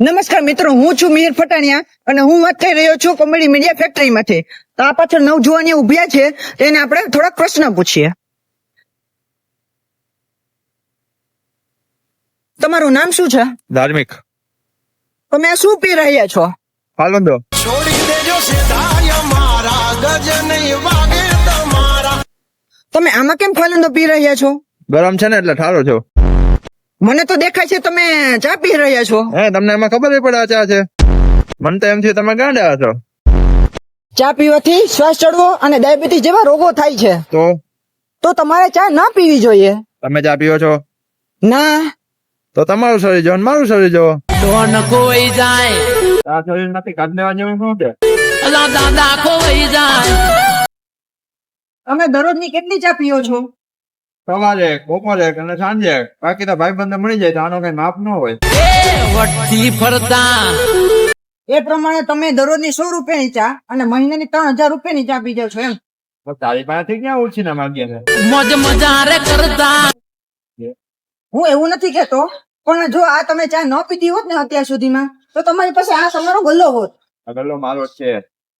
નમસ્કાર મિત્રો હું છું મિહિર ફટાણિયા અને હું વાત થઈ રહ્યો છું કોમેડી મીડિયા ફેક્ટરીમાંથી તો આ પાછળ નવજુવાની ઉભ્યા છે તેને આપણે થોડાક પ્રશ્ન પૂછીએ. તમારું નામ શું છે? ધાર્મિક. તમે શું પી રહ્યા છો? હાલો છોડી દેજો સિધાર્ય મારા ગજ નહીં વાગે તમારા. તમે આમાં કેમ ફાલંદો પી રહ્યા છો? ગરમ છે ને એટલે ઠારો છો. મને તો દેખાય છે તમે ચા પી રહ્યા છો. હે તમને એમાં ખબર નહીં પડે આ ચા છે? મને તો એમ થયું તમે ગાંડા છો. ચા પીવાથી શ્વાસ ચડવો અને ડાયાબિટીસ જેવા રોગો થાય છે. તો? તો તમારે ચા ના પીવી જોઈએ. તમે ચા પીવો છો? ના. તો તમારું શરીર જો મારું શરીર જો. ડોન કોઈ જાય. આ શરીર નથી કાઢ લેવા જેવું શું છે? અલા દાદા કોઈ જાય. તમે દરરોજની કેટલી ચા પીઓ છો? સવારે બપોરે અને સાંજે બાકી તો ભાઈ બંધ મળી જાય તો આનો કઈ માપ ન હોય. એ ફરતા. એ પ્રમાણે તમે દરરોજની સો રૂપિયાની ચા અને મહિનાની ત્રણ હજાર રૂપિયાની ચા પી જાવ છો એમ. તારી પાસેથી ક્યાં ઓછી ના માગીએ છે? મોજ મજારે કરતા. હું એવું નથી કેતો પણ જો આ તમે ચા ન પીધી હોત ને અત્યાર સુધીમાં તો તમારી પાસે આ તમારો ગલ્લો હોત. ગલ્લો મારો છે.